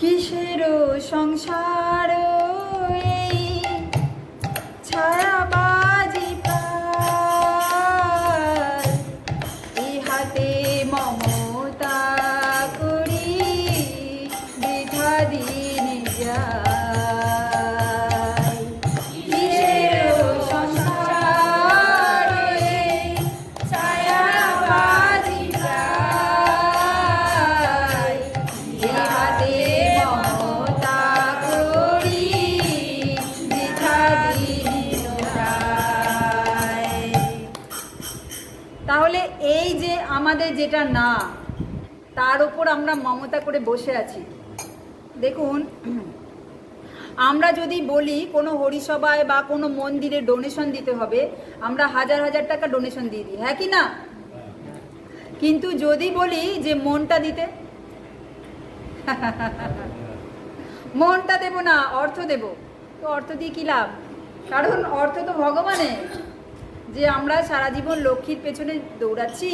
কিসেরও সংসার এই? ছায়াবাজি আমাদের যেটা না, তার ওপর আমরা মমতা করে বসে আছি। দেখুন, আমরা যদি বলি কোনো হরিসভায় বা কোনো মন্দিরে ডোনেশন দিতে হবে, আমরা হাজার হাজার টাকা ডোনেশন দিয়ে দিই হ্যাঁ কি না? কিন্তু যদি বলি যে মনটা দিতে, মনটা দেব না, অর্থ দেব, তো অর্থ দিয়ে কি লাভ? কারণ অর্থ তো ভগবানের। যে আমরা সারা জীবন লক্ষ্মীর পেছনে দৌড়াচ্ছি,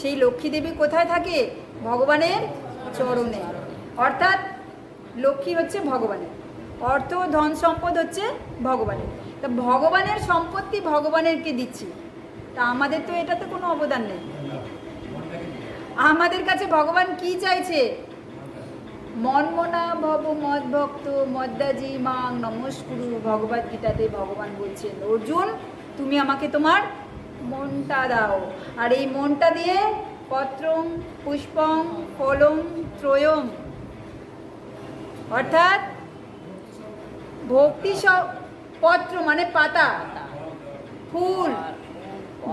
সেই লক্ষ্মী দেবী কোথায় থাকে? ভগবানের চরণে। অর্থাৎ লক্ষ্মী হচ্ছে ভগবানের। অর্থ ধন সম্পদ হচ্ছে ভগবানের। তা ভগবানের সম্পত্তি ভগবানেরকে দিচ্ছি। তা আমাদের তো এটাতে কোনো অবদান নেই। আমাদের কাছে ভগবান কি চাইছে? মনমনা ভব মদ ভক্ত মদ্দাজি মাং নমস্কুরু। ভগবদ গীতাতে ভগবান বলছেন, অর্জুন তুমি আমাকে তোমার মনটা দাও। আর এই মনটা দিয়ে পত্রম পুষ্পম ফলম ত্রয়ম অর্থাৎ ভক্তি স- পত্র মানে পাতা, ফুল,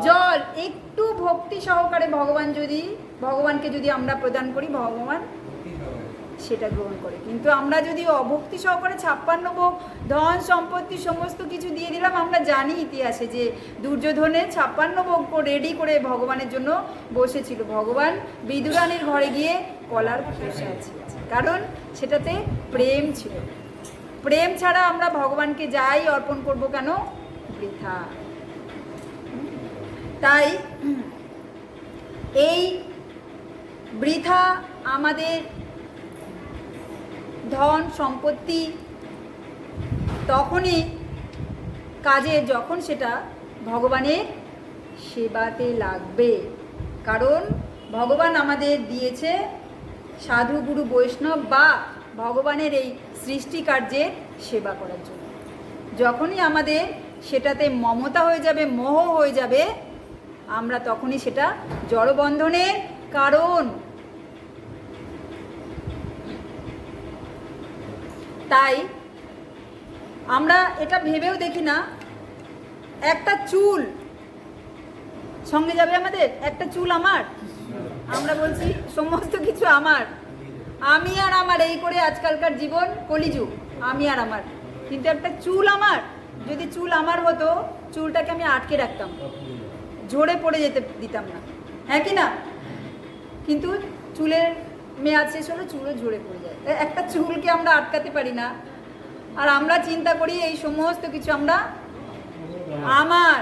জল, একটু ভক্তি সহকারে ভগবান যদি, ভগবানকে যদি আমরা প্রদান করি, ভগবান সেটা গ্রহণ করে। কিন্তু আমরা যদি অভক্তি সহকারে ছাপ্পান্ন ভোগ, ধন, সম্পত্তি সমস্ত কিছু দিয়ে দিলাম, আমরা জানি ইতিহাসে যে দুর্যোধনের ছাপ্পান্ন ভোগ রেডি করে ভগবানের জন্য বসেছিল। ভগবান বিদুরানের ঘরে গিয়ে কলার বসে আছে কারণ সেটাতে প্রেম ছিল। প্রেম ছাড়া আমরা ভগবানকে যাই অর্পণ করব কেন? বৃথা। তাই এই বৃথা আমাদের ধন সম্পত্তি তখনই কাজে যখন সেটা ভগবানের সেবাতে লাগবে। কারণ ভগবান আমাদের দিয়েছে সাধু, গুরু, বৈষ্ণব বা ভগবানের এই সৃষ্টি কার্যের সেবা করার জন্য। যখনই আমাদের সেটাতে মমতা হয়ে যাবে, মোহ হয়ে যাবে, আমরা তখনই সেটা জড়বন্ধনের কারণ তাই আমরা এটা ভেবেও দেখি না, একটা চুল সঙ্গে যাবে আমাদের? একটা চুল আমার? আমরা বলছি, সমস্ত কিছু আমার। আমি আর আমার এই করে আজকালকার জীবন কলিযুগ। আমি আর আমার। কিন্তু একটা চুল আমার। যদি চুল আমার হতো, চুলটাকে আমি আটকে রাখতাম। ঝরে পড়ে যেতে দিতাম না। হ্যাঁ কি না? কিন্তু চুলের মেয়াদ শেষ হলে চুলও ঝরে পড়ে যায়। একটা চুলকে আমরা আটকাতে পারি না। আর আমরা চিন্তা করি এই সমস্ত কিছু আমরা আমার।